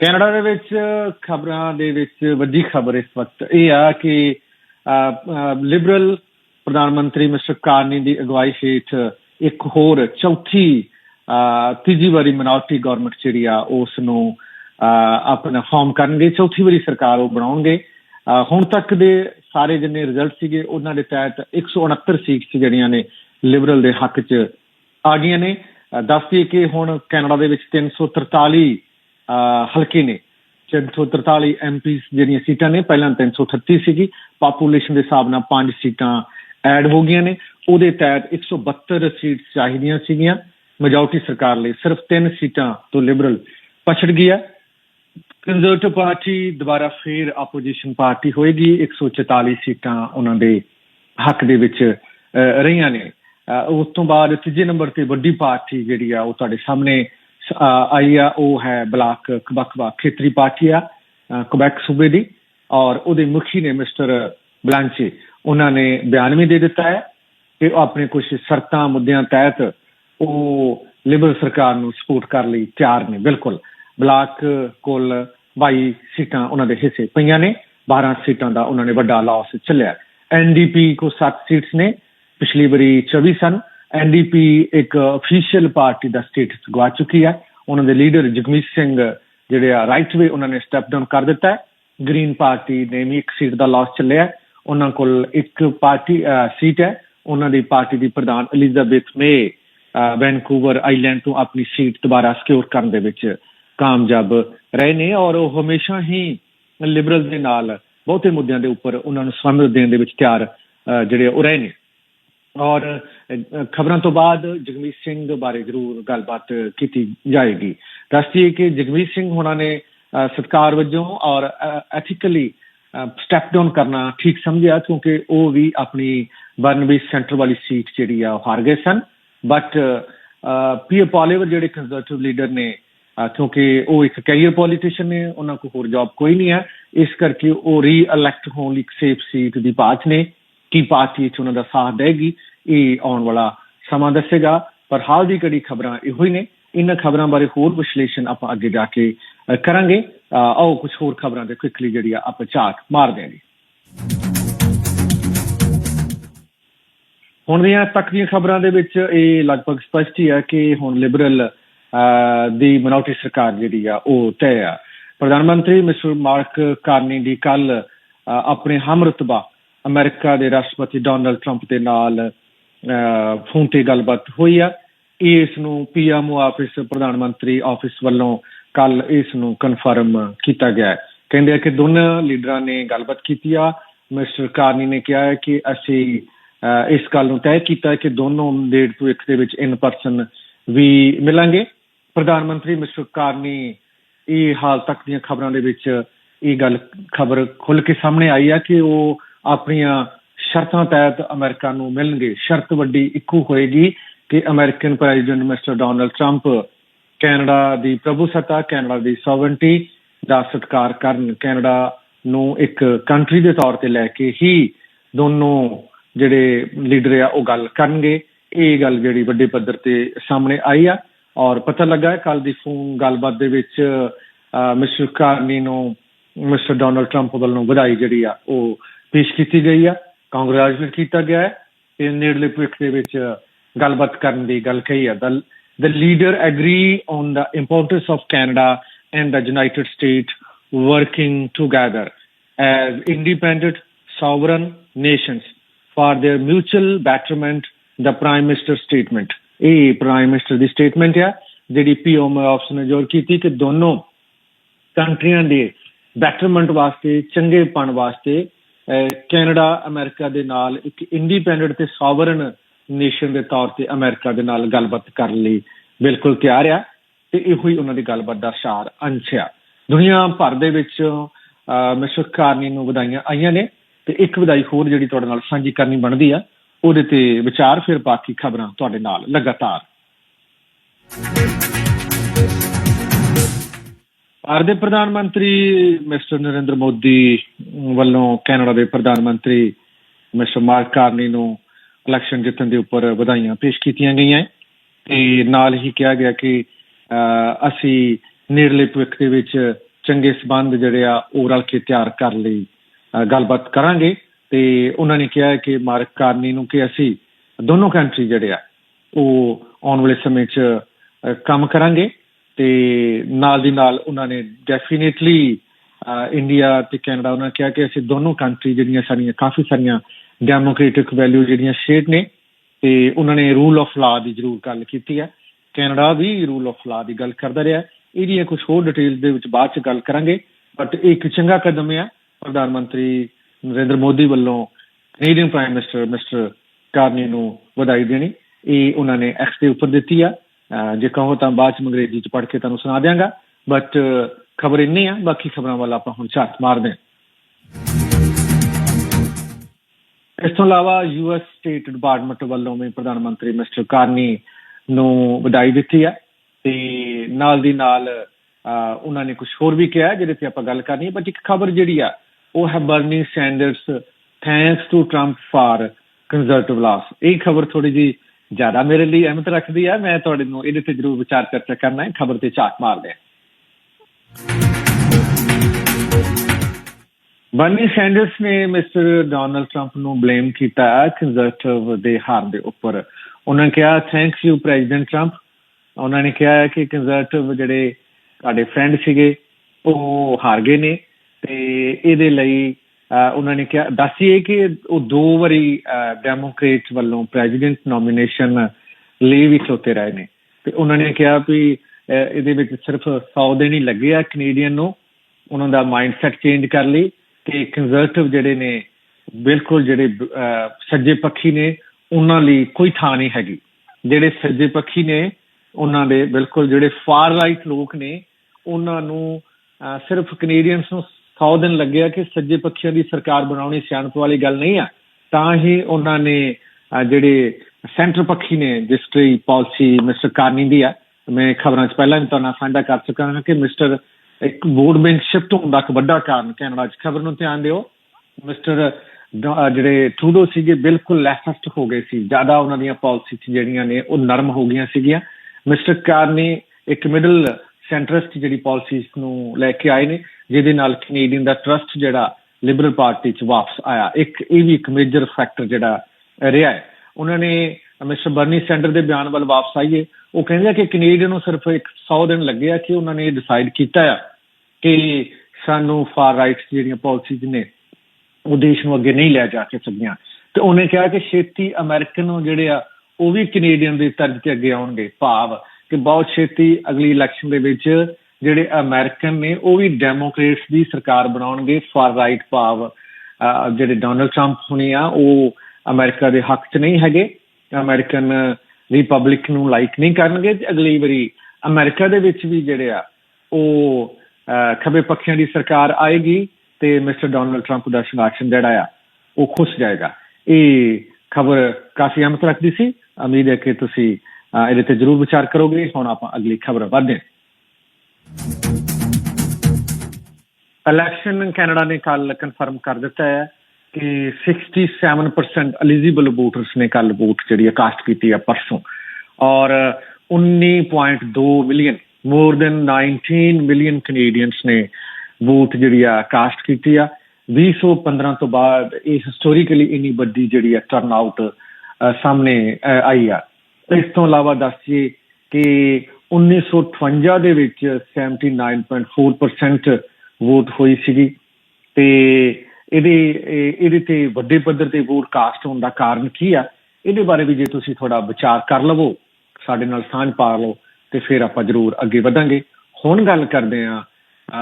Canada ਦੇ ਵਿੱਚ ਖਬਰਾਂ ਦੇ ਵਿੱਚ ਵੱਡੀ ਖਬਰ ਇਸ ਵਕਤ ਇਹ ਆ ਕਿ ਲਿਬਰਲ ਪ੍ਰਧਾਨ ਮੰਤਰੀ ਮਿਸਟਰ ਕਾਰਨੀ ਦੀ ਅਗਵਾਈ ਹੇਠ ਇੱਕ ਹੋਰ ਚੌਥੀ ਤੀਜੀ ਵਾਰੀ ਮਿਨੋਰਟੀ ਗਵਰਨਮੈਂਟ ਜਿਹੜੀ ਆ ਉਸ ਨੂੰ ਆਪਣਾ ਫਾਰਮ ਕਰਨਗੇ। ਚੌਥੀ ਵਾਰੀ ਸਰਕਾਰ ਉਹ ਬਣਾਉਣਗੇ। ਹੁਣ ਤੱਕ ਦੇ ਸਾਰੇ ਜਿੰਨੇ ਰਿਜ਼ਲਟ ਸੀਗੇ, ਉਹਨਾਂ ਦੇ ਤਹਿਤ 169 ਸੀਟਸ ਜਿਹੜੀਆਂ ਨੇ ਲਿਬਰਲ ਦੇ ਹੱਕ 'ਚ ਆ ਗਈਆਂ ਨੇ। ਦੱਸਦੀ ਕਿ ਹੁਣ ਕੈਨੇਡਾ ਦੇ ਵਿੱਚ 343 ਹਲਕੇ ਨੇ। 343 ਐਮਪੀਸ ਜਿਹੜੀਆਂ ਸੀਟਾਂ ਨੇ, ਪਹਿਲਾਂ 338 ਸੀਗੀ। ਪੋਪੂਲੇਸ਼ਨ ਦੇ ਹਿਸਾਬ ਨਾਲ 5 ਸੀਟਾਂ ਐਡ ਹੋ ਗਈਆਂ ਨੇ। ਉਹਦੇ ਤਹਿਤ 172 ਸੀਟਸ ਚਾਹੀਦੀਆਂ ਸੀਗੀਆਂ। ਮੈਜੋਰਟੀ ਸਰਕਾਰ ਲਈ ਸਿਰਫ 3 ਸੀਟਾਂ ਤੋਂ ਲਿਬਰਲ ਪਛੜ ਗਿਆ ਕੰਜ਼ਰਵੇਟਿਵ ਪਾਰਟੀ ਦੁਬਾਰਾ ਫੇਰ ਆਪੋਜੀਸ਼ਨ ਪਾਰਟੀ ਹੋਏਗੀ। 144 ਸੀਟਾਂ ਉਹਨਾਂ ਦੇ ਹੱਕ ਦੇ ਵਿੱਚ ਰਹੀਆਂ ਨੇ। ਉਸ ਤੋਂ ਬਾਅਦ ਤੀਜੇ ਨੰਬਰ ਤੇ ਵੱਡੀ ਪਾਰਟੀ ਜਿਹੜੀ ਆ, ਉਹ ਤੁਹਾਡੇ ਸਾਹਮਣੇ ਆਈ ਆ, ਉਹ ਹੈ ਬਲਾਕ ਕਬਕਵਾ ਖੇਤਰੀ ਪਾਰਟੀ ਆ ਕੁਬੈਕ ਸੂਬੇ ਦੀ ਔਰ ਉਹਦੇ ਮੁਖੀ ਨੇ ਮਿਸਟਰ ਬਲਾਂਚੇ। ਉਹਨਾਂ ਨੇ ਬਿਆਨ ਵੀ ਦੇ ਦਿੱਤਾ ਹੈ ਕਿ ਉਹ ਆਪਣੇ ਕੁਝ ਸ਼ਰਤਾਂ, ਮੁੱਦਿਆਂ ਤਹਿਤ ਉਹ ਲਿਬਰਲ ਸਰਕਾਰ ਨੂੰ ਸਪੋਰਟ ਕਰਨ ਲਈ ਤਿਆਰ ਨੇ। ਬਿਲਕੁਲ, ਬਲਾਕ ਕੋਲ 22 ਸੀਟਾਂ ਉਹਨਾਂ ਦੇ ਹਿੱਸੇ ਪਈਆਂ ਨੇ 12 ਸੀਟਾਂ ਦਾ ਉਹਨਾਂ ਨੇ ਵੱਡਾ ਲਾਸ ਚੱਲਿਆ। ਐਨਡੀਪੀ ਕੋ 7 ਸੀਟਸ ਨੇ, ਪਿਛਲੀ ਵਾਰੀ 24 ਸਨ। ਐਨਡੀਪੀ ਇੱਕ ਅਫੀਸ਼ੀਅਲ ਪਾਰਟੀ ਦਾ ਸਟੇਟਸ ਗਵਾ ਚੁੱਕੀ ਹੈ। ਉਹਨਾਂ ਦੇ ਲੀਡਰ ਜਗਮੀਤ ਸਿੰਘ ਜਿਹੜੇ ਆ ਰਾਈਟ ਵੇ ਉਹਨਾਂ ਨੇ ਸਟੈਪ ਡਾਊਨ ਕਰ ਦਿੱਤਾ ਹੈ। ਗ੍ਰੀਨ ਪਾਰਟੀ ਨੇ ਵੀ ਇੱਕ ਸੀਟ ਦਾ ਲਾਸ ਚੱਲਿਆ ਉਹਨਾਂ ਕੋਲ ਇੱਕ ਪਾਰਟੀ ਸੀਟ ਹੈ। ਉਹਨਾਂ ਦੀ ਪਾਰਟੀ ਦੀ ਪ੍ਰਧਾਨ ਐਲਿਜ਼ਾਬੈਥ ਮੇ ਵੈਨਕੂਵਰ ਆਈਲੈਂਡ ਤੋਂ ਆਪਣੀ ਸੀਟ ਦੁਬਾਰਾ ਸਿਕਿਉਰ ਕਰਨ ਦੇ ਵਿੱਚ ਕਾਮਯਾਬ ਰਹੇ ਨੇ ਔਰ ਉਹ ਹਮੇਸ਼ਾ ਹੀ ਲਿਬਰਲ ਦੇ ਨਾਲ ਬਹੁਤੇ ਮੁੱਦਿਆਂ ਦੇ ਉੱਪਰ ਉਹਨਾਂ ਨੂੰ ਸਮਝ ਦੇਣ ਦੇ ਵਿੱਚ ਤਿਆਰ ਜਿਹੜੇ ਉਹ ਰਹੇ ਨੇ। ਔਰ ਖਬਰਾਂ ਤੋਂ ਬਾਅਦ ਜਗਮੀਤ ਸਿੰਘ ਬਾਰੇ ਜ਼ਰੂਰ ਗੱਲਬਾਤ ਕੀਤੀ ਜਾਏਗੀ। ਦੱਸਦੀ ਕਿ ਜਗਮੀਤ ਸਿੰਘ ਹੋਣਾ ਨੇ ਸਤਕਾਰ ਵਜੋਂ ਔਰ ਐਥੀਕਲੀ ਸਟੈਪ ਡਾਊਨ ਕਰਨਾ ਠੀਕ ਸਮਝਿਆ ਕਿਉਂਕਿ ਉਹ ਵੀ ਆਪਣੀ ਬਰਨਬੀ ਸੈਂਟਰ ਵਾਲੀ ਸੀਟ ਜਿਹੜੀ ਆ ਉਹ ਹਾਰ ਗਏ ਸਨ। ਬਟ ਪੀਅਰ ਪੋਲੀਵਰ ਜਿਹੜੇ ਕੰਜ਼ਰਵੇਟਿਵ ਲੀਡਰ ਨੇ ਕਿਉਂਕਿ ਉਹ ਇੱਕ ਕੈਰੀਅਰ ਪੋਲੀਟੀਸ਼ੀਅਨ ਨੇ, ਉਹਨਾਂ ਕੋਲ ਹੋਰ ਜੌਬ ਕੋਈ ਨਹੀਂ ਹੈ। ਇਸ ਕਰਕੇ ਉਹ ਰੀਇਲੈਕਟ ਹੋਣ ਲਈ ਸੇਫ ਸੀਟ ਦੀ ਬਾਤ ਨੇ। ਕੀ ਪਾਰਟੀ ਚ ਉਹਨਾਂ ਦਾ ਸਾਥ ਦੇਗੀ ਇਹ ਆਉਣ ਵਾਲਾ ਸਮਾਂ ਦੱਸੇਗਾ, ਪਰ ਹਾਲ ਦੀ ਕੜੀ ਖਬਰਾਂ ਇਹੋ ਹੀ ਨੇ। ਇਹਨਾਂ ਖਬਰਾਂ ਬਾਰੇ ਹੋਰ ਵਿਸ਼ਲੇਸ਼ਣ ਆਪਾਂ ਅੱਗੇ ਜਾ ਕੇ ਕਰਾਂਗੇ। ਆਓ ਕੁਝ ਹੋਰ ਖਬਰਾਂ ਦੇ ਕੁਇਕਲੀ ਜਿਹੜੀ ਆ ਆਪਾਂ ਝਾਕ ਮਾਰ ਦਿਆਂਗੇ। ਹੁਣ ਦੀਆਂ ਤੱਕ ਦੀਆਂ ਖਬਰਾਂ ਦੇ ਵਿੱਚ ਇਹ ਲਗਭਗ ਸਪਸ਼ਟ ਹੀ ਹੈ ਕਿ ਹੁਣ ਲਿਬਰਲ ਦੀ ਮਨੋਰਟੀ ਸਰਕਾਰ ਜਿਹੜੀ ਆ, ਉਹ ਤੈਅ ਆ। ਪ੍ਰਧਾਨ ਮੰਤਰੀ ਮਿਸਟਰ ਮਾਰਕ ਕਾਰਨੀ ਦੀ ਕੱਲ ਆਪਣੇ ਹਮਰਤਬਾ ਅਮਰੀਕਾ ਦੇ ਰਾਸ਼ਟਰਪਤੀ ਡੋਨਲਡ ਟਰੰਪ ਦੇ ਨਾਲ ਫੋਨ ਤੇ ਗੱਲਬਾਤ ਹੋਈ ਆ। ਇਸ ਨੂੰ ਪੀਐਮਓ ਆਫਿਸ ਪ੍ਰਧਾਨ ਮੰਤਰੀ ਆਫਿਸ ਵੱਲੋਂ ਕੱਲ ਇਸ ਨੂੰ ਕਨਫਰਮ ਕੀਤਾ ਗਿਆ ਕਹਿੰਦੇ ਆ ਕਿ ਦੋਨਾਂ ਲੀਡਰਾਂ ਨੇ ਗੱਲਬਾਤ ਕੀਤੀ ਆ। ਮਿਸਟਰ ਕਾਰਨੀ ਨੇ ਕਿਹਾ ਹੈ ਕਿ ਅਸੀਂ ਇਸ ਗੱਲ ਨੂੰ ਤੈਅ ਕੀਤਾ ਕਿ ਦੋਨੋਂ ਡੇਟ ਤੋਂ ਇੱਕ ਦੇ ਵਿੱਚ ਇਨ ਪਰਸਨ ਵੀ ਮਿਲਾਂਗੇ। ਪ੍ਰਧਾਨ ਮੰਤਰੀ ਮਿਸਟਰ ਕਾਰਨੀ, ਇਹ ਹਾਲ ਤੱਕ ਦੀਆਂ ਖਬਰਾਂ ਦੇ ਵਿੱਚ ਇਹ ਗੱਲ ਖਬਰ ਖੁੱਲ ਕੇ ਸਾਹਮਣੇ ਆਈ ਆ ਕਿ ਉਹ ਆਪਣੀਆਂ ਸ਼ਰਤਾਂ ਤਹਿਤ ਅਮਰੀਕਾ ਨੂੰ ਮਿਲਣਗੇ। ਸ਼ਰਤ ਵੱਡੀ ਇੱਕੋ ਹੋਏਗੀ ਕਿ American president mister Donald Trump Canada ਦੀ ਪ੍ਰਭੂਸੱਤਾ ਕੈਨੇਡਾ ਦੀ ਸੋਵਰਨਟੀ ਦਾ ਸਤਿਕਾਰ ਕਰਨ। ਕੈਨੇਡਾ ਨੂੰ ਇੱਕ ਕੰਟਰੀ ਦੇ ਤੌਰ ਤੇ ਲੈ ਕੇ ਹੀ ਦੋਨੋਂ ਜਿਹੜੇ ਲੀਡਰ ਆ ਉਹ ਗੱਲ ਕਰਨਗੇ। ਇਹ ਗੱਲ ਜਿਹੜੀ ਵੱਡੇ ਪੱਧਰ ਤੇ ਸਾਹਮਣੇ ਆਈ ਆ ਔਰ ਪਤਾ ਲੱਗਾ ਕੱਲ ਦੀ ਫੋਨ ਗੱਲਬਾਤ ਦੇ ਵਿੱਚ ਮਿਸਟਰ ਕਾਰਨੀ ਨੂੰ ਮਿਸਟਰ ਡੋਨਲਡ ਟਰੰਪ ਵੱਲੋਂ ਵਧਾਈ ਜਿਹੜੀ ਆ ਉਹ ਪੇਸ਼ ਕੀਤੀ ਗਈ ਆ ਕੰਗ੍ਰੈਚੁਲੇਟ ਕੀਤਾ ਗਿਆ ਹੈ ਤੇ ਨੇੜਲੇ ਭਵਿੱਖ ਦੇ ਵਿੱਚ ਗੱਲਬਾਤ ਕਰਨ ਦੀ ਗੱਲ ਕਹੀ ਆ the leader agree on the importance of Canada and the United States working together as independent sovereign nations for their mutual betterment the prime minister statement ਇਹ ਪ੍ਰਾਈਮ ਮਿਨਿਸਟਰ ਦੀ ਸਟੇਟਮੈਂਟ ਆ ਜਿਹੜੀ ਪੀਓਐਮ ਆਫਿਸ ਨੇ ਜੋਰ ਕੀਤੀ ਕਿ ਦੋਨੋਂ ਕੰਟਰੀਆਂ ਦੇ ਬੈਟਰਮੈਂਟ ਵਾਸਤੇ ਚੰਗੇਪਣ ਵਾਸਤੇ ਕੈਨੇਡਾ, ਅਮਰੀਕਾ ਦੇ ਨਾਲ ਇੱਕ ਇੰਡੀਪੈਂਡੈਂਟ ਤੇ ਸੋਵਰਨ ਨੇਸ਼ਨ ਦੇ ਤੌਰ ਤੇ ਅਮਰੀਕਾ ਦੇ ਨਾਲ ਗੱਲਬਾਤ ਕਰਨ ਲਈ ਬਿਲਕੁਲ ਤਿਆਰ ਆ ਤੇ ਇਹੋ ਹੀ ਉਹਨਾਂ ਦੀ ਗੱਲਬਾਤ ਦਾ ਸਾਰ ਅੰਸ਼ ਆ। ਦੁਨੀਆ ਭਰ ਦੇ ਵਿੱਚ ਮਿਸਟਰ ਕਾਰਨੀ ਨੂੰ ਵਧਾਈਆਂ ਆਈਆਂ ਨੇ ਤੇ ਇੱਕ ਵਧਾਈ ਹੋਰ ਜਿਹੜੀ ਤੁਹਾਡੇ ਨਾਲ ਸਾਂਝੀ ਕਰਨੀ ਬਣਦੀ ਆ, ਉਹਦੇ ਤੇ ਵਿਚਾਰ ਫਿਰ ਬਾਕੀ ਖਬਰਾਂ ਤੁਹਾਡੇ ਨਾਲ ਲਗਾਤਾਰ। ਭਾਰਤ ਦੇ ਪ੍ਰਧਾਨ ਮੰਤਰੀ, ਮਿਸਟਰ ਨਰਿੰਦਰ ਮੋਦੀ ਵੱਲੋਂ ਕੈਨੇਡਾ ਦੇ ਪ੍ਰਧਾਨ ਮੰਤਰੀ, ਮਿਸਟਰ ਮਾਰਕ ਕਾਰਨੀ ਨੂੰ ਇਲੈਕਸ਼ਨ ਜਿੱਤਣ ਦੇ ਉੱਪਰ ਵਧਾਈਆਂ ਪੇਸ਼ ਕੀਤੀਆਂ ਗਈਆਂ। ਤੇ ਨਾਲ ਹੀ ਕਿਹਾ ਗਿਆ ਕਿ ਅਸੀਂ ਨੇੜਲੇ ਭਵਿੱਖ ਦੇ ਵਿੱਚ ਚੰਗੇ ਸਬੰਧ ਜਿਹੜੇ ਆ, ਉਹ ਰਲ ਕੇ ਤਿਆਰ ਕਰ ਲਈ ਗੱਲਬਾਤ ਕਰਾਂਗੇ। ਤੇ ਉਹਨਾਂ ਨੇ ਕਿਹਾ ਕਿ ਮਾਰਕ ਕਾਰਨੀ ਨੂੰ ਕਿ ਅਸੀਂ ਦੋਨੋਂ ਕੰਟਰੀ ਜਿਹੜੇ ਆ, ਉਹ ਆਉਣ ਵਾਲੇ ਸਮੇਂ 'ਚ ਕੰਮ ਕਰਾਂਗੇ। ਤੇ ਨਾਲ ਦੀ ਨਾਲ ਉਹਨਾਂ ਨੇ ਡੈਫੀਨੇਟਲੀ ਇੰਡੀਆ ਤੇ ਕੈਨੇਡਾ ਉਹਨਾਂ ਕਿਹਾ ਕਿ ਅਸੀਂ ਦੋਨੋਂ ਕੰਟਰੀ ਜਿਹੜੀਆਂ ਸਾਡੀਆਂ ਕਾਫੀ ਸਾਰੀਆਂ ਡੈਮੋਕ੍ਰੈਟਿਕ ਵੈਲਿਊ ਜਿਹੜੀਆਂ ਸ਼ੇਅਰ ਨੇ ਤੇ ਉਹਨਾਂ ਨੇ ਰੂਲ ਆਫ ਲਾ ਦੀ ਜ਼ਰੂਰ ਗੱਲ ਕੀਤੀ ਹੈ। Canada we rule of law ਦੀ ਗੱਲ ਕਰਦਾ ਰਿਹਾ। ਇਹਦੀਆਂ ਕੁਝ ਹੋਰ ਡਿਟੇਲਸ ਦੇ ਵਿੱਚ ਬਾਅਦ ਚ ਗੱਲ ਕਰਾਂਗੇ। ਬਟ ਇਹ ਇੱਕ ਚੰਗਾ ਕਦਮ ਹੈ ਪ੍ਰਧਾਨ ਮੰਤਰੀ ਨਰਿੰਦਰ ਮੋਦੀ ਵੱਲੋਂ Canadian prime minister mister Carney ਨੂੰ ਵਧਾਈ ਦੇਣੀ। ਇਹ ਉਹਨਾਂ ਨੇ ਐਕਸ ਦੇ ਉੱਪਰ ਦਿੱਤੀ ਆ। ਜੇ ਕਹੋ ਤਾਂ ਬਾਅਦ ਚ ਅੰਗਰੇਜ਼ੀ ਚ ਪੜ੍ਹ ਕੇ ਤੁਹਾਨੂੰ ਸੁਣਾ ਦਿਆਂਗਾ ਬਟ ਖਬਰ ਇੰਨੀ ਆ, ਬਾਕੀ ਖਬਰਾਂ ਵੱਲ ਆਪਾਂ ਹੁਣ ਝਾਤ ਮਾਰਦੇ ਇਸ ਤੋਂ ਇਲਾਵਾ ਯੂਐਸ ਸਟੇਟ ਡਿਪਾਰਟਮੈਂਟ ਵੱਲੋਂ ਵੀ ਪ੍ਰਧਾਨ ਮੰਤਰੀ ਮਿਸਟਰ ਕਾਰਨੀ ਨੂੰ ਵਧਾਈ ਦਿੱਤੀ ਹੈ ਤੇ ਨਾਲ ਦੀ ਨਾਲ ਉਹਨਾਂ ਨੇ ਕੁਝ ਹੋਰ ਵੀ ਕਿਹਾ, ਜਿਹਦੇ ਤੇ ਆਪਾਂ ਗੱਲ ਕਰਨੀ ਹੈ ਬਟ ਇੱਕ ਖਬਰ ਜਿਹੜੀ ਆ, ਉਹ ਹੈ Bernie Sanders, thanks to Trump for Conservative loss ਇਹ ਖਬਰ ਥੋੜੀ ਜੀ ਜ਼ਿਆਦਾ ਮੇਰੇ ਲਈ ਅਹਿਮਤ ਰੱਖਦੀ ਹੈ ਮੈਂ ਤੁਹਾਡੇ ਨੂੰ ਇਹਦੇ ਤੇ ਜ਼ਰੂਰ ਵਿਚਾਰ ਚਰਚਾ ਕਰਨਾ ਹੈ, ਖਬਰ ਤੇ ਝਾਤ ਮਾਰਦੇ ਬਰਨੀ ਸੈਂਡਰਸ ਨੇ ਮਿਸਟਰ ਡੋਨਲਡ ਟਰੰਪ ਨੂੰ ਬਲੇਮ ਕੀਤਾ ਕੰਜ਼ਰਵੇਟਿਵ ਦੇ ਹਾਰ ਦੇ ਉੱਪਰ। ਉਹਨਾਂ ਨੇ ਕਿਹਾ ਥੈਂਕਸ ਯੂ ਪ੍ਰੈਜ਼ੀਡੈਂਟ ਟਰੰਪ ਉਹਨਾਂ ਨੇ ਕਿਹਾ ਕਿ ਕੰਜ਼ਰਵੇਟਿਵ ਜਿਹੜੇ ਤੁਹਾਡੇ ਫਰੈਂਡ ਸੀਗੇ, ਉਹ ਹਾਰ ਗਏ ਨੇ ਤੇ ਇਹਦੇ ਲਈ ਅਹ, ਉਹਨਾਂ ਨੇ ਕਿਹਾ ਦੱਸੀਏ ਕਿ ਉਹ ਦੋ ਵਾਰੀ ਡੈਮੋਕ੍ਰੇਟ ਵੱਲੋਂ ਪ੍ਰੈਜ਼ੀਡੈਂਟ ਨੋਮੀਨੇਸ਼ਨ ਲਈ ਵੀ ਖਲੋਤੇ ਰਹੇ ਨੇ। ਤੇ ਉਹਨਾਂ ਨੇ ਕਿਹਾ ਵੀ ਇਹਦੇ ਵਿੱਚ ਸਿਰਫ 100 ਦਿਨ ਹੀ ਲੱਗੇ ਆ ਕੈਨੇਡੀਅਨ ਨੂੰ। ਉਹਨਾਂ ਦਾ ਮਾਈਂਡਸੈਟ ਚੇਂਜ ਕਰ ਲਈ ਕਿ ਕੰਜ਼ਰਵੇਟਿਵ ਜਿਹੜੇ ਨੇ ਬਿਲਕੁਲ ਜਿਹੜੇ ਸੱਜੇ ਪੱਖੀ ਨੇ ਉਹਨਾਂ ਲਈ ਕੋਈ ਥਾਂ ਨਹੀਂ ਹੈਗੀ। ਜਿਹੜੇ ਸੱਜੇ ਪੱਖੀ ਨੇ ਉਹਨਾਂ ਦੇ ਬਿਲਕੁਲ ਜਿਹੜੇ ਫਾਰ ਰਾਈਟ ਲੋਕ ਨੇ ਉਹਨਾਂ ਨੂੰ ਸਿਰਫ ਕੈਨੇਡੀਅਨਸ ਨੂੰ 100 ਦਿਨ ਲੱਗਿਆ ਕਿ ਸੱਜੇ ਪੱਖੀਆਂ ਦੀ ਸਰਕਾਰ ਬਣਾਉਣੀ ਸਿਆਣਪ ਵਾਲੀ ਗੱਲ ਨਹੀਂ ਆ। ਤਾਂ ਹੀ ਉਹਨਾਂ ਨੇ ਜਿਹੜੇ ਸੈਂਟਰ ਪੱਖੀ ਨੇ, ਜਿਸ ਦੀ ਪਾਲਿਸੀ ਮਿਸਟਰ ਕਾਰਨੀ ਦੀ ਆ, ਮੈਂ ਖਬਰਾਂ 'ਚ ਪਹਿਲਾਂ ਵੀ ਤੁਹਾਡੇ ਸਾਂਝਾ ਕਰ ਚੁੱਕਾ ਹਾਂ ਕਿ ਮਿਸਟਰ ਇੱਕ ਵੋਟ ਬੈਂਕ ਸ਼ਿਫਟ ਹੋਣ ਦਾ ਇੱਕ ਵੱਡਾ ਕਾਰਨ ਕੈਨੇਡਾ 'ਚ ਖਬਰ ਨੂੰ ਧਿਆਨ ਦਿਓ। ਮਿਸਟਰ ਜਿਹੜੇ ਟਰੂਡੋ ਸੀਗੇ ਬਿਲਕੁਲ ਲੈਫਟ ਹੋ ਗਏ ਸੀ। ਜ਼ਿਆਦਾ ਉਹਨਾਂ ਦੀਆਂ ਪਾਲਿਸੀਜ਼ ਜਿਹੜੀਆਂ ਨੇ, ਉਹ ਨਰਮ ਹੋ ਗਈਆਂ ਸੀਗੀਆਂ। ਮਿਸਟਰ ਕਾਰਨੀ ਇੱਕ ਮਿਡਲ ਸੈਂਟਰਿਸਟ ਜਿਹੜੀ ਪਾਲਿਸੀਜ਼ ਨੂੰ ਲੈ ਕੇ ਆਏ ਨੇ। ਜਿਹਦੇ ਨਾਲ ਕੈਨੇਡੀਅਨ ਦਾ ਟਰਸਟ ਜਿਹੜਾ ਲਿਬਰਲ ਪਾਰਟੀ 'ਚ ਵਾਪਸ ਆਇਆ। ਇੱਕ, ਇਹ ਵੀ ਇੱਕ ਮੇਜਰ ਫੈਕਟਰ ਜਿਹੜਾ ਰਿਹਾ ਹੈ। ਉਹਨਾਂ ਨੇ ਮਿਸਟਰ ਬਰਨੀ ਸੈਂਟਰ ਦੇ ਬਿਆਨ ਵੱਲ ਵਾਪਸ ਆਈਏ। ਉਹ ਕਹਿੰਦੇ ਆ ਕਿ ਕੈਨੇਡੀਅਨ ਨੂੰ ਸਿਰਫ 100 ਦਿਨ ਲੱਗੇ ਆ ਕਿ ਉਹਨਾਂ ਨੇ ਇਹ ਡਿਸਾਈਡ ਕੀਤਾ ਆ ਕਿ ਸਾਨੂੰ ਫਾਰ ਰਾਈਟਸ ਜਿਹੜੀਆਂ ਪਾਲਿਸੀਜ਼ ਨੇ, ਉਹ ਦੇਸ਼ ਨੂੰ ਅੱਗੇ ਨਹੀਂ ਲੈ ਜਾ ਕੇ ਸਕਦੀਆਂ ਤੇ ਉਹਨੇ ਕਿਹਾ ਕਿ ਛੇਤੀ ਅਮਰੀਕਨ ਜਿਹੜੇ ਆ, ਉਹ ਵੀ ਕੈਨੇਡੀਅਨ ਦੇ ਤਰਜ਼ ਤੇ ਅੱਗੇ ਆਉਣਗੇ ਭਾਵ ਕਿ ਬਹੁਤ ਛੇਤੀ ਅਗਲੀ ਇਲੈਕਸ਼ਨ ਦੇ ਵਿੱਚ ਜਿਹੜੇ ਅਮਰੀਕਨ ਨੇ, ਉਹ ਵੀ ਡੈਮੋਕ੍ਰੇਟਸ ਦੀ ਸਰਕਾਰ ਬਣਾਉਣਗੇ ਫਾਰ ਰਾਈਟ ਭਾਵ ਜਿਹੜੇ ਡੋਨਲਡ ਟਰੰਪ ਹੁਣੇ ਆ, ਉਹ ਅਮਰੀਕਾ ਦੇ ਹੱਕ 'ਚ ਨਹੀਂ ਹੈਗੇ। ਅਮਰੀਕਨ ਰਿਪਬਲਿਕ ਨੂੰ ਲਾਈਕ ਨਹੀਂ ਕਰਨਗੇ। ਤੇ ਅਗਲੀ ਵਾਰੀ ਅਮਰੀਕਾ ਦੇ ਵਿੱਚ ਵੀ ਜਿਹੜੇ ਆ, ਉਹ ਖੱਬੇ ਪੱਖੀਆਂ ਦੀ ਸਰਕਾਰ ਆਏਗੀ ਤੇ ਮਿਸਟਰ ਡੋਨਲਡ ਟਰੰਪ ਦਾ ਸੰਗਠਨ ਜਿਹੜਾ ਆ, ਉਹ ਖੁੱਸ ਜਾਏਗਾ। ਇਹ ਖਬਰ ਕਾਫੀ ਅਹਿਮਤ ਰੱਖਦੀ ਸੀ। ਉਮੀਦ ਹੈ ਕਿ ਤੁਸੀਂ ਇਹਦੇ ਤੇ ਜ਼ਰੂਰ ਵਿਚਾਰ ਕਰੋਗੇ। ਹੁਣ ਆਪਾਂ ਅਗਲੀ ਖਬਰ ਵੱਧਦੇ ਹਾਂ। ਇਲੈਕਸ਼ਨ ਕੈਨੇਡਾ ਨੇ ਕੱਲ ਕਨਫਰਮ ਕਰ ਦਿੱਤਾ ਹੈ ਕਿ 67% ਐਲੀਜੀਬਲ ਵੋਟਰਸ ਨੇ ਕੱਲ ਵੋਟ ਜਿਹੜੀ ਹੈ ਕਾਸਟ ਕੀਤੀ ਹੈ ਪਰਸੋਂ ਔਰ 19.2 million more than 19 million Canadians ਨੇ ਵੋਟ ਜਿਹੜੀ ਆ ਕਾਸਟ ਕੀਤੀ ਆ। 2015 ਤੋਂ ਬਾਅਦ ਇਹ ਹਿਸਟੋਰੀਕਲੀ ਇੰਨੀ ਵੱਡੀ ਜਿਹੜੀ ਆ ਟਰਨ ਆਊਟ ਸਾਹਮਣੇ ਆਈ ਆ। ਇਸ ਤੋਂ ਇਲਾਵਾ ਦੱਸੀਏ ਕਿ 1958 ਦੇ ਵਿੱਚ 79.4% ਵੋਟ ਹੋਈ ਸੀਗੀ ਤੇ ਇਹਦੇ ਇਹਦੇ ਤੇ ਵੱਡੇ ਪੱਧਰ ਤੇ ਵੋਟ ਕਾਸਟ ਹੋਣ ਦਾ ਕਾਰਨ ਕੀ ਆ? ਇਹਦੇ ਬਾਰੇ ਵੀ ਜੇ ਤੁਸੀਂ ਥੋੜਾ ਵਿਚਾਰ ਕਰ ਲਵੋ, ਸਾਡੇ ਨਾਲ ਸਾਂਝ ਪਾ ਲਓ ਤੇ ਫਿਰ ਆਪਾਂ ਜ਼ਰੂਰ ਅੱਗੇ ਵਧਾਂਗੇ। ਹੁਣ ਗੱਲ ਕਰਦੇ ਆ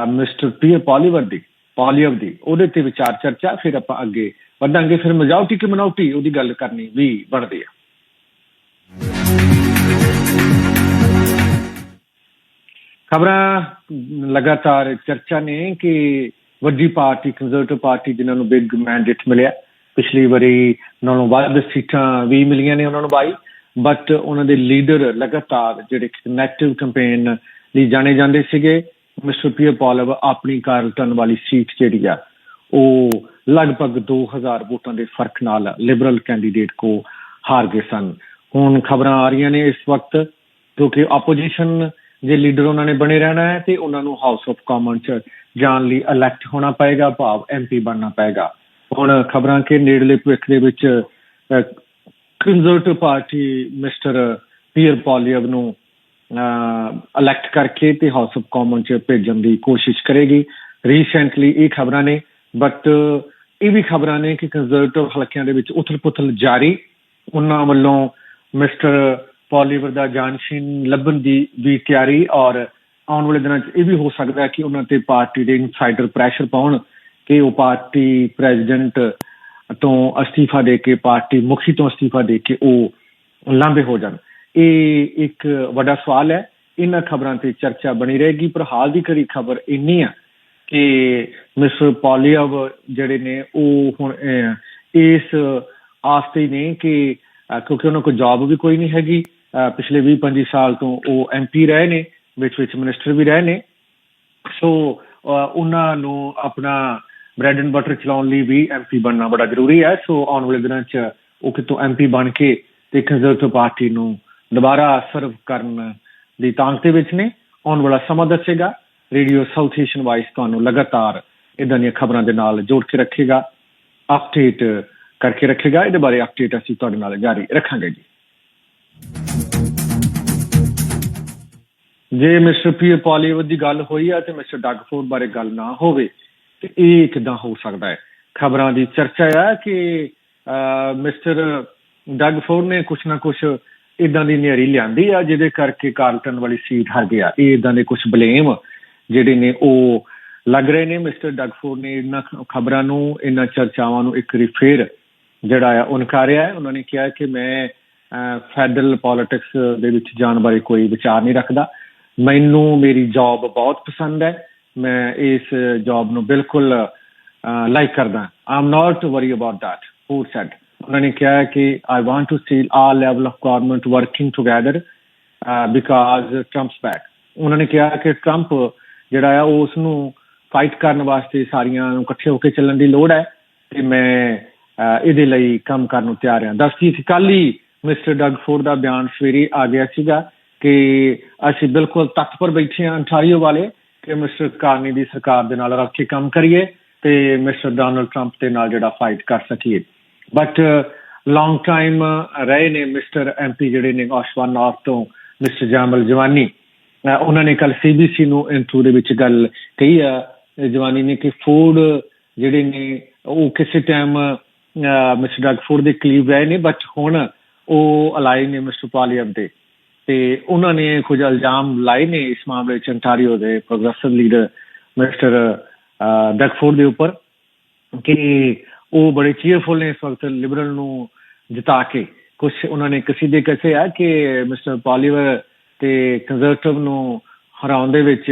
ਮਿਸਟਰ ਪੀਅਰ ਪੋਲੀਵਰ ਦੀ ਪੋਲੀਵਰ ਦੀ, ਉਹਦੇ ਤੇ ਵਿਚਾਰ ਚਰਚਾ ਫਿਰ ਆਪਾਂ ਅੱਗੇ ਵਧਾਂਗੇ। ਫਿਰ ਮਜਾਉਟੀ ਕਿ ਮਨਾਉਟੀ ਉਹਦੀ ਗੱਲ ਕਰਨੀ ਵੀ ਬਣਦੀ ਆ। ਖਬਰਾਂ ਲਗਾਤਾਰ ਚਰਚਾ ਨੇ ਕਿ ਵੱਡੀ ਪਾਰਟੀ ਕੰਜ਼ਰਵੇਟਿਵ ਪਾਰਟੀ ਜਿਨ੍ਹਾਂ ਨੂੰ ਬਿਗ ਮੈਂਡੇਟ ਮਿਲਿਆ, ਪਿਛਲੀ ਵਾਰੀ ਨਾਲੋਂ ਵੱਧ ਸੀਟਾਂ 20 ਮਿਲੀਆਂ ਨੇ ਉਹਨਾਂ ਨੂੰ ਬਾਈ ਬਟ ਉਹਨਾਂ ਦੇ ਲੀਡਰ ਲਗਾਤਾਰ ਜਿਹੜੇ ਨੈਗੇਟਿਵ ਕੈਂਪੇਨ ਲਈ ਜਾਣੇ ਜਾਂਦੇ ਸੀਗੇ ਮਿਸਟਰ ਪੀਅਰ ਪੌਲਵ ਆਪਣੀ ਕਾਰਲਟਨ ਵਾਲੀ ਸੀਟ ਜਿਹੜੀ ਆ, ਉਹ ਲਗਭਗ 2000 ਵੋਟਾਂ ਦੇ ਫ਼ਰਕ ਨਾਲ ਲਿਬਰਲ ਕੈਂਡੀਡੇਟ ਕੋ ਹਾਰ ਗਏ ਸਨ। ਹੁਣ ਖਬਰਾਂ ਆ ਰਹੀਆਂ ਨੇ ਇਸ ਵਕਤ, ਕਿਉਂਕਿ ਆਪੋਜੀਸ਼ਨ ਜੇ ਲੀਡਰ ਉਹਨਾਂ ਨੇ ਬਣੇ ਰਹਿਣਾ ਹੈ ਤੇ ਉਹਨਾਂ ਨੂੰ ਹਾਊਸ ਆਫ ਕਾਮਨ ਚ ਜਾਣ ਲਈ ਇਲੈਕਟ ਹੋਣਾ ਪਏਗਾ, ਭਾਵ ਐਮਪੀ ਬਣਨਾ ਪਏਗਾ। ਹੁਣ ਖਬਰਾਂ ਕਿ ਨੇੜਲੇ ਭਵਿੱਖ ਦੇ ਵਿੱਚ Conservative party mister Pierre Poilievre ਨੂੰ ਇਲੈਕਟ ਕਰਕੇ ਤੇ ਹਾਊਸ ਆਫ ਕਾਮਨ ਚ ਭੇਜਣ ਦੀ ਕੋਸ਼ਿਸ਼ ਕਰੇਗੀ। ਰੀਸੈਂਟਲੀ ਇਹ ਖਬਰਾਂ ਨੇ ਬਟ ਇਹ ਵੀ ਖਬਰਾਂ ਨੇ ਕਿ ਕੰਜ਼ਰਵੇਟਿਵ ਹਲਕਿਆਂ ਦੇ ਵਿੱਚ ਉਥਲ-ਪੁਥਲ ਜਾਰੀ। ਉਹਨਾਂ ਵੱਲੋਂ ਮਿਸਟਰ ਪੋਲੀਵਰ ਦਾ ਜਾਨਸ਼ੀਨ ਲੱਭਣ ਦੀ ਵੀ ਤਿਆਰੀ ਔਰ ਆਉਣ ਵਾਲੇ ਦਿਨਾਂ 'ਚ ਇਹ ਵੀ ਹੋ ਸਕਦਾ ਹੈ ਕਿ ਉਹਨਾਂ ਤੇ ਪਾਰਟੀ ਦੇ ਇਨਸਾਈਡਰ ਪ੍ਰੈਸ਼ਰ ਪਾਉਣ ਕਿ ਉਹ ਪਾਰਟੀ ਪ੍ਰੈਜ਼ੀਡੈਂਟ ਤੋਂ ਅਸਤੀਫਾ ਦੇ ਕੇ, ਪਾਰਟੀ ਮੁਖੀ ਤੋਂ ਅਸਤੀਫਾ ਦੇ ਕੇ ਉਹ ਲਾਂਬੇ ਹੋ ਜਾਣ। ਇਹ ਇੱਕ ਵੱਡਾ ਸਵਾਲ ਹੈ। ਇਹਨਾਂ ਖਬਰਾਂ ਤੇ ਚਰਚਾ ਬਣੀ ਰਹੇਗੀ, ਪਰ ਹਾਲ ਦੀ ਘੜੀ ਖਬਰ ਇੰਨੀ ਆ ਕਿ ਮਿਸ ਪੋਲੀਅਵ ਜਿਹੜੇ ਨੇ, ਉਹ ਹੁਣ ਇਸ ਆਸਤੇ ਨੇ ਕਿ ਕਿਉਂਕਿ ਉਹਨਾਂ ਕੋਲ ਜੌਬ ਵੀ ਕੋਈ ਨਹੀਂ ਹੈਗੀ। ਪਿਛਲੇ 20-25 ਸਾਲ ਤੋਂ ਉਹ ਐਮਪੀ ਰਹੇ ਨੇ, ਵਿੱਚ ਵਿੱਚ ਮਿਨਿਸਟਰ ਵੀ ਰਹੇ ਨੇ। ਸੋ ਉਹਨਾਂ ਨੂੰ ਆਪਣਾ ਬ੍ਰੈਡ ਐਂਡ ਬਟਰ ਚਲਾਉਣ ਲਈ ਵੀ ਐਮਪੀ ਬਣਨਾ ਬੜਾ ਜ਼ਰੂਰੀ ਹੈ। ਸੋ ਆਉਣ ਵਾਲੇ ਦਿਨਾਂ 'ਚ ਉਹ ਕਿਤੋਂ ਐਮਪੀ ਬਣ ਕੇ ਤੇ ਕੰਜ਼ਰਵੇਟਿਵ ਪਾਰਟੀ ਨੂੰ ਦੁਬਾਰਾ ਸਰਵ ਕਰਨ ਦੀ ਤਾਂਗ ਦੇ ਵਿੱਚ ਨੇ। ਆਉਣ ਵਾਲਾ ਸਮਾਂ ਦੱਸੇਗਾ। ਰੇਡੀਓ ਸਾਊਥ ਏਸ਼ੀਅਨ ਵਾਇਸ ਤੁਹਾਨੂੰ ਲਗਾਤਾਰ ਇਦਾਂ ਦੀਆਂ ਖਬਰਾਂ ਦੇ ਨਾਲ ਜੋੜ ਕੇ ਰੱਖੇਗਾ ਅਪਡੇਟ ਕਰਕੇ ਰੱਖੇਗਾ। ਇਹਦੇ ਬਾਰੇ ਅਪਡੇਟ ਅਸੀਂ ਤੁਹਾਡੇ ਨਾਲ ਜਾਰੀ ਰੱਖਾਂਗੇ ਜੀ। ਜੇ ਮਿਸਟਰ ਪੀ ਪੋਲੀਵਰ ਦੀ ਗੱਲ ਹੋਈ ਹੈ ਤੇ ਮਿਸਟਰ ਡਗਫੋਰਡ ਬਾਰੇ ਗੱਲ ਨਾ ਹੋਵੇ, ਤੇ ਇਹ ਕਿਦਾਂ ਹੋ ਸਕਦਾ ਹੈ? ਖਬਰਾਂ ਦੀ ਚਰਚਾ ਹੈ ਕਿ ਮਿਸਟਰ ਡਗਫੋਰਡ ਨੇ ਕੁਛ ਨਾ ਕੁਛ ਇਦਾਂ ਦੀ ਨਿਹਰੀ ਲਿਆਂਦੀ ਆ ਜਿਹਦੇ ਕਰਕੇ ਕਾਰਲਟਨ ਵਾਲੀ ਸੀਟ ਹਾਰ ਗਿਆ ਇਹ ਇਦਾਂ ਦੇ ਕੁਝ ਬਲੇਮ ਜਿਹੜੇ ਨੇ ਉਹ ਲੱਗ ਰਹੇ ਨੇ। ਮਿਸਟਰ ਡਗਫੋਰਡ ਨੇ ਇਹਨਾਂ ਖਬਰਾਂ ਨੂੰ, ਇਹਨਾਂ ਚਰਚਾਵਾਂ ਨੂੰ ਇੱਕ ਰਿਫੇਰ ਜਿਹੜਾ ਆ ਉਹ ਨਕਾਰਿਆ ਹੈ। ਉਹਨਾਂ ਨੇ ਕਿਹਾ ਕਿ ਮੈਂ ਫੈਡਰਲ ਪੋਲਿਟਿਕਸ ਦੇ ਵਿੱਚ ਜਾਣ ਬਾਰੇ ਕੋਈ ਵਿਚਾਰ ਨਹੀਂ ਰੱਖਦਾ। ਮੈਨੂੰ ਮੇਰੀ ਜੌਬ ਬਹੁਤ ਪਸੰਦ ਹੈ। ਮੈਂ ਇਸ ਜੌਬ ਨੂੰ ਬਿਲਕੁਲ ਲਾਈਕ ਕਰਦਾ। I'm not worry about that who said ਉਹਨਾਂ ਨੇ ਕਿਹਾ ਕਿ I want to see all level of government working together because Trump's back ਉਹਨਾਂ ਨੇ ਕਿਹਾ ਕਿ ਟਰੰਪ ਜਿਹੜਾ ਆ ਉਸ ਨੂੰ ਫਾਈਟ ਕਰਨ ਵਾਸਤੇ ਸਾਰੀਆਂ ਨੂੰ ਇਕੱਠੇ ਹੋ ਕੇ ਚੱਲਣ ਦੀ ਲੋੜ ਹੈ। ਤੇ ਮੈਂ ਇਹਦੇ ਲਈ ਕੰਮ ਕਰਨ ਨੂੰ ਤਿਆਰ ਹਾਂ। ਦੱਸਦੀ ਸੀ? ਕੱਲ ਹੀ ਮਿਸਟਰ ਡਗਫੋਰਡ ਦਾ ਬਿਆਨ ਸਵੇਰੇ ਆ ਗਿਆ ਸੀਗਾ ਕਿ ਅਸੀਂ ਬਿਲਕੁਲ ਤੱਤ ਬੈਠੇ ਹਾਂ ਅੰਟਾਰੀਓ ਵਾਲੇ ਕਿ ਮਿਸਟਰ ਕਾਰਨੀ ਦੀ ਸਰਕਾਰ ਦੇ ਨਾਲ ਰੱਖ ਕੇ ਕੰਮ ਕਰੀਏ ਤੇ ਮਿਸਟਰ ਡੋਨਲਡ ਟਰੰਪ ਦੇ ਨਾਲ ਜਿਹੜਾ ਫਾਈਟ ਕਰ ਸਕੀਏ। ਬਟ ਲੌਂਗ ਟਾਈਮ ਰਹੇ ਨੇ ਮਿਸਟਰ ਐਮਪੀ ਜਿਹੜੇ ਨੇ ਆਸ਼ਵਾਨ ਨਾਰਥ ਤੋਂ ਮਿਸਟਰ ਜਾਮਲ ਜਵਾਨੀ। ਉਹਨਾਂ ਨੇ ਕੱਲ ਸੀਬੀਸੀ ਨੂੰ ਇੰਟਰਵਿਊ ਦੇ ਵਿੱਚ ਗੱਲ ਕਹੀ ਆ ਜਵਾਨੀ ਨੇ ਕਿ ਫੂਡ ਜਿਹੜੇ ਨੇ ਉਹ ਕਿਸੇ ਟਾਈਮ ਮਿਸਟਰ ਡਗਫੋਰਡ ਦੇ ਕਲੀਬ ਰਹੇ ਨੇ ਬਟ ਹੁਣ ਉਹ ਅਲਾਈ ਨੇ ਮਿਸਟਰ ਪਾਲੀਅਮ ਦੇ। ਤੇ ਉਹਨਾਂ ਨੇ ਕੁਝ ਇਲਜ਼ਾਮ ਲਾਏ ਨੇ ਇਸ ਮਾਮਲੇ ਚ ਅੰਟਾਰੀਓ ਦੇ ਪ੍ਰੋਗਰੈਸਿਵ ਲੀਡਰ ਮਿਸਟਰ ਡਗਫੋਰਡ ਦੇ ਉੱਪਰ ਕਿ ਉਹ ਬੜੇ ਚੀਅਰਫੁਲ ਨੇ ਇਸ ਵਕਤ ਲਿਬਰਲ ਨੂੰ ਜਿਤਾ ਕੇ। ਕੁਝ ਉਹਨਾਂ ਨੇ ਕਿਸੇ ਦੇ ਆ ਕਿ ਮਿਸਟਰ ਪਾਲੀਵਰ ਤੇ ਕੰਜ਼ਰਵੇਟਿਵ ਨੂੰ ਹਰਾਉਣ ਦੇ ਵਿੱਚ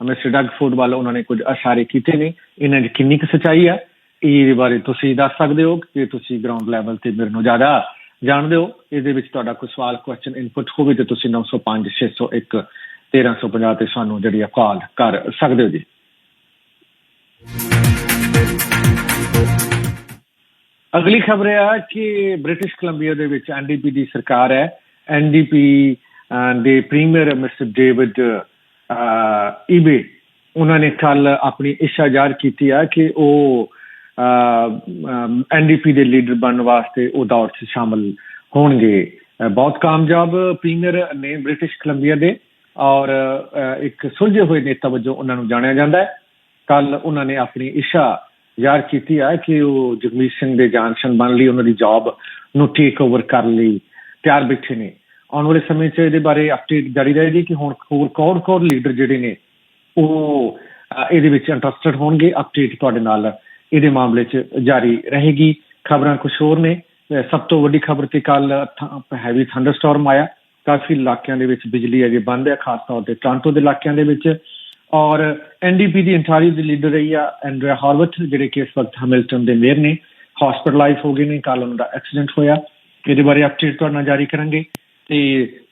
ਮਿਸਟਰ ਡਗਫੋਰਡ ਵੱਲ ਉਹਨਾਂ ਨੇ ਕੁਝ ਇਸ਼ਾਰੇ ਕੀਤੇ ਨੇ। ਇਹਨਾਂ ਦੀ ਕਿੰਨੀ ਕੁ ਸਚਾਈ ਆ ਇਹਦੇ ਬਾਰੇ ਤੁਸੀਂ ਦੱਸ ਸਕਦੇ ਹੋ ਕਿ ਤੁਸੀਂ ਗਰਾਊਂਡ ਲੈਵਲ ਤੇ ਮੇਰੇ ਨੂੰ ਜ਼ਿਆਦਾ ਜਾਣਦੇ ਹੋ, ਇਹਦੇ ਵਿੱਚ ਤੁਹਾਡਾ ਕੋਈ ਸਵਾਲ ਕੁਐਸਚਨ ਇਨਪੁਟ ਹੋਵੇ ਤੇ ਤੁਸੀਂ 905 601 1350 ਤੇ ਸਾਨੂੰ ਜਿਹੜੀ ਆ ਕਾਲ ਕਰ ਸਕਦੇ ਹੋ ਜੀ। ਅਗਲੀ ਖਬਰ ਹੈ ਕਿ ਬ੍ਰਿਟਿਸ਼ ਕੋਲੰਬੀਆ ਦੇ ਵਿੱਚ ਐਨਡੀਪੀ ਦੀ ਸਰਕਾਰ ਹੈ। ਐਨਡੀਪੀ ਦੇ ਪ੍ਰੀਮੀਅਰ ਮਿਸਟਰ ਡੇਵਿਡ ਈਬੇ, ਉਹਨਾਂ ਨੇ ਕੱਲ ਆਪਣੀ ਇੱਛਾ ਜ਼ਾਹਰ ਕੀਤੀ ਆ ਕਿ ਉਹ ਐਨਡੀਪੀ ਦੇ ਲੀਡਰ ਬਣਨ ਵਾਸਤੇ ਉਹ ਦੌੜ 'ਚ ਸ਼ਾਮਲ ਹੋਣਗੇ। ਬਹੁਤ ਕਾਮਯਾਬ ਪ੍ਰੀਮੀਅਰ ਨੇ ਬ੍ਰਿਟਿਸ਼ ਕੋਲੰਬੀਆ ਦੇ ਔਰ ਇੱਕ ਸੁਲਝੇ ਹੋਏ ਨੇਤਾ ਵਜੋਂ ਉਹਨਾਂ ਨੂੰ ਜਾਣਿਆ ਜਾਂਦਾ ਹੈ। ਕੱਲ ਉਹਨਾਂ ਨੇ ਆਪਣੀ ਇੱਛਾ ਜ਼ਾਹਰ ਕੀਤੀ ਹੈ ਕਿ ਉਹ ਜਗਮੀਤ ਸਿੰਘ ਦੇ ਜਾਨਸ਼ਨ ਬਣ ਲਈ, ਉਹਨਾਂ ਦੀ ਜੌਬ ਨੂੰ ਟੇਕ ਓਵਰ ਕਰਨ ਲਈ ਤਿਆਰ ਬੈਠੇ ਨੇ। ਆਉਣ ਵਾਲੇ ਸਮੇਂ 'ਚ ਇਹਦੇ ਬਾਰੇ ਅਪਡੇਟ ਜਾਰੀ ਰਹੇਗੀ ਕਿ ਹੁਣ ਹੋਰ ਕੌਣ ਕੌਣ ਲੀਡਰ ਜਿਹੜੇ ਨੇ ਉਹ ਇਹਦੇ ਵਿੱਚ ਇੰਟਰਸਟਡ ਹੋਣਗੇ। ਅਪਡੇਟ ਤੁਹਾਡੇ ਨਾਲ ਇਹਦੇ ਮਾਮਲੇ 'ਚ ਜਾਰੀ ਰਹੇਗੀ। ਖਬਰਾਂ ਕੁਝ ਹੋਰ ਨੇ। ਸਭ ਤੋਂ ਵੱਡੀ ਖਬਰ ਤੇ ਕੱਲ ਹੈਵੀ ਥੰਡਰਸਟਾਰਮ ਆਇਆ। ਕਾਫੀ ਇਲਾਕਿਆਂ ਦੇ ਵਿੱਚ ਬਿਜਲੀ ਅਜੇ ਬੰਦ ਹੈ, ਖਾਸ ਤੌਰ ਤੇ ਟ੍ਰਾਂਟੋ ਦੇ ਇਲਾਕਿਆਂ ਦੇ ਵਿੱਚ। ਔਰ ਐਨਡੀਪੀ ਦੀ ਇੰਟਾਰੀਓ ਦੀ ਲੀਡਰ ਰਹੀ ਆ ਐਂਡਰਿਆ ਹਾਰਵਟ ਜਿਹੜੇ ਕਿ ਇਸ ਵਕਤ ਹੈਮਿਲਟਨ ਦੇ ਮੇਅਰ ਨੇ। ਹਸਪੀਟਲਾਈਜ਼ ਹੋ ਗਏ ਨੇ ਕੱਲ ਉਹਨਾਂ ਦਾ ਐਕਸੀਡੈਂਟ ਹੋਇਆ। ਇਹਦੇ ਬਾਰੇ ਅਪਡੇਟ ਤੁਹਾਡੇ ਨਾਲ ਜਾਰੀ ਕਰਾਂਗੇ। ਤੇ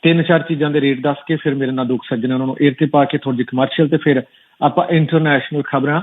ਤਿੰਨ ਚਾਰ ਚੀਜ਼ਾਂ ਦੇ ਰੇਟ ਦੱਸ ਕੇ ਫਿਰ ਮੇਰੇ ਨਾਲ ਦੁੱਖ ਸੱਜਣਾ ਉਹਨਾਂ ਨੂੰ 에ਅਰ ਤੇ ਪਾ ਕੇ ਥੋੜੀ ਕਮਰਸ਼ੀਅਲ ਤੇ ਫਿਰ ਆਪਾਂ ਇੰਟਰਨੈਸ਼ਨਲ ਖਬਰਾਂ